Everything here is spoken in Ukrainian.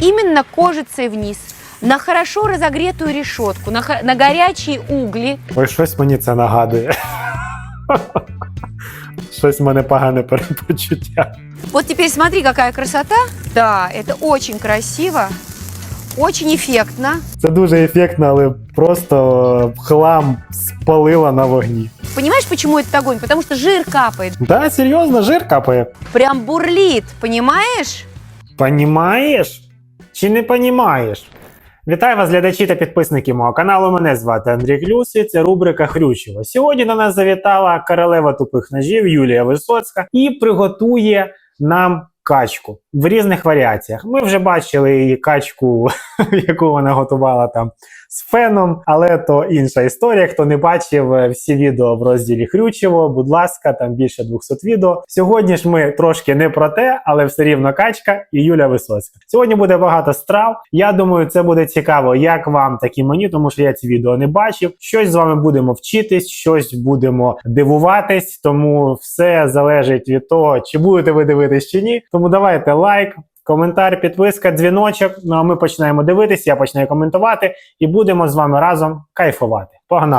именно кожицей вниз на хорошо разогретую решетку, на, х- на горячие угли. Ой, щось мені це нагадує. Щось в мене погане перепочуття. Вот теперь смотри, какая красота. Да, это очень красиво, очень эффектно. Це дуже ефектно, але просто хлам спалила на вогні. Понимаешь, почему этот огонь? Потому что жир капает, Да, серйозно, жир капає. прям бурлит, понимаешь? Понімаєш? Чи не понімаєш? Вітаю вас, глядачі та підписники мого каналу. Мене звати Андрій Клюс і це рубрика Хрючево. Сьогодні до нас завітала королева тупих ножів Юлія Висоцька і приготує нам качку в різних варіаціях. Ми вже бачили її качку, яку вона готувала там з феном, але то інша історія. Хто не бачив е, всі відео в розділі Хрючево, будь ласка, там більше 200 відео. Сьогодні ж ми трошки не про те, але все рівно качка і Юля Висоцька. Сьогодні буде багато страв. Я думаю, це буде цікаво, як вам, так і мені, тому що я ці відео не бачив. Щось з вами будемо вчитись, щось будемо дивуватись, тому все залежить від того, чи будете ви дивитись чи ні. Тому давайте лайк. Коментар, підписка, дзвіночок. Ну а ми починаємо дивитись, я починаю коментувати і будемо з вами разом кайфувати. Погнали!